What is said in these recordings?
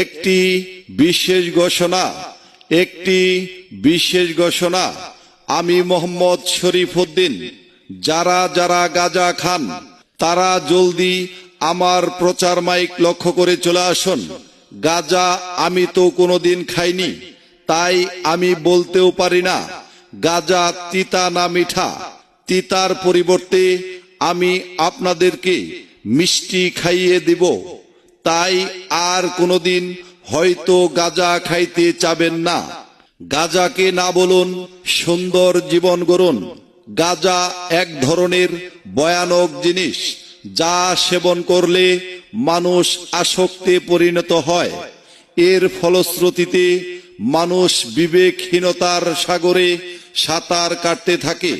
একটি বিশেষ ঘোষণা, একটি বিশেষ ঘোষণা। আমি মোহাম্মদ শরীফ উদ্দিন, যারা যারা গাজা খান, তারা জলদি আমার প্রচার মাইক লক্ষ্য করে চলে আসুন। গাজা আমি তো কোনোদিন খাইনি, তাই আমি বলতেও পারি না, গাজা তিতা না মিঠা। তিতার পরিবর্তে আমি আপনাদেরকে মিষ্টি খাইয়ে দিব। তাই আর কোনোদিন হয়তো গাজা খাইতে চাবেন না। গাজাকে না বলুন, সুন্দর জীবন গড়ুন। গাজা এক ধরনের ভয়ানক জিনিস, যা সেবন করলে মানুষ আসক্তে পরিণত হয়। এর ফলশ্রুতিতে মানুষ বিবেকহীনতার সাগরে সাঁতার কাটতে থাকে।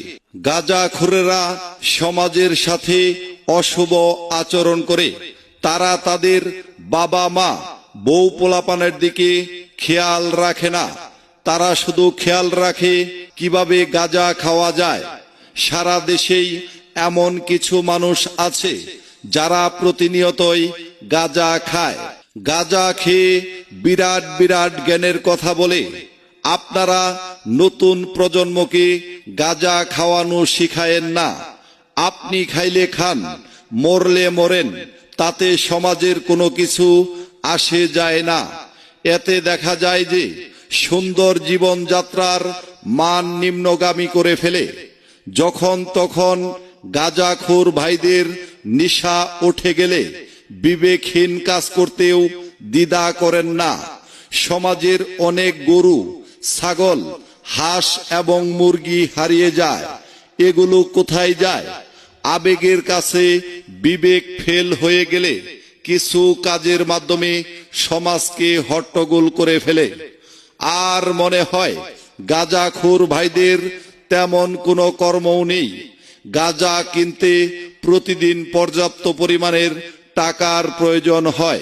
গাজাখুরেরা সমাজের সাথে অশুভ আচরণ করে। তারা তাদের বাবা মা বউ পোলাপানের দিকে খেয়াল রাখে না। তারা শুধু খেয়াল রাখে কীভাবে গাজা খাওয়া যায়। সারা দেশেই এমন কিছু মানুষ আছে যারা প্রতিনিয়তই গাজা খায়। গাজা খেয়ে বিরাট বিরাট জ্ঞানের কথা বলে, আপনারা নতুন প্রজন্মকে গাজা খাওয়ানো শিখায়েন না। আপনি খাইলে খান, মরলে মরেন। তাতে সমাজের কোনো কিছু আসে যায় না। এতে দেখা যায় যে সুন্দর জীবনযাত্রার মান নিম্নগামী করে ফেলে। যখন তখন গাজাখোর ভাইদের নিশা উঠে গেলে বিবেকহীন কাজ করতেও দ্বিধা করেন না। সমাজের অনেক গরু, ছাগল, হাঁস এবং মুরগি হারিয়ে যায়। এগুলো কোথায় যায়? আবেগের কাছে বিবেক ফেল হয়ে গেলে কিছু কাজের মাধ্যমে সমাজকে হট্টগোল করে ফেলে। আর মনে হয়, গাজাখোর ভাইদের তেমন কোনো কর্মও নেই। গাজা কিনতে প্রতিদিন পর্যাপ্ত পরিমাণের টাকার প্রয়োজন হয়।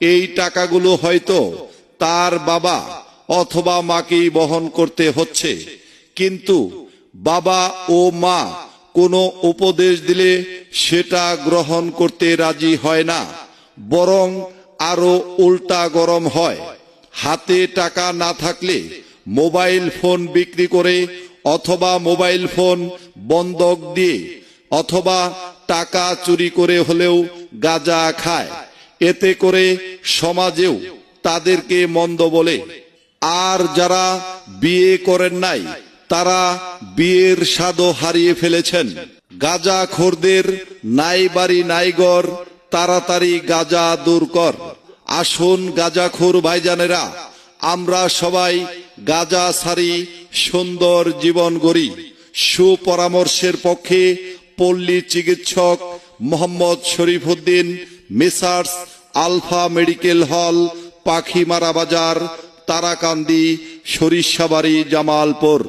এই টাকাগুলো হয়তো তার বাবা অথবা মাকেই বহন করতে হচ্ছে। কিন্তু বাবা ও মা কোনো উপদেশ দিলে সেটা গ্রহণ করতে রাজি হয় না, বরং আরও উল্টা গরম হয়। হাতে টাকা না থাকলে মোবাইল ফোন বিক্রি করে অথবা মোবাইল ফোন বন্ধক দিয়ে অথবা টাকা চুরি করে হলেও গাজা খায়। এতে করে সমাজেও তাদেরকে মন্দ বলে। আর যারা বিয়ে করেন নাই তারা বিয়ের স্বাদও হারিয়ে ফেলেছেন। গাজা খোরদের নাই বাড়ি নাই ঘর তাড়াতাড়ি গাজা দূর কর। আসুন গাজাখোর ভাইজানেরা, আমরা সবাই গাজা সারি, সুন্দর জীবন গড়ি। সুপরামর্শের পক্ষে পল্লী চিকিৎসক Mohammad Sharifuddin messrs alpha medical hall, Pakhimara বাজার, তারাকান্দি, সরিষাবাড়ি, জামালপুর।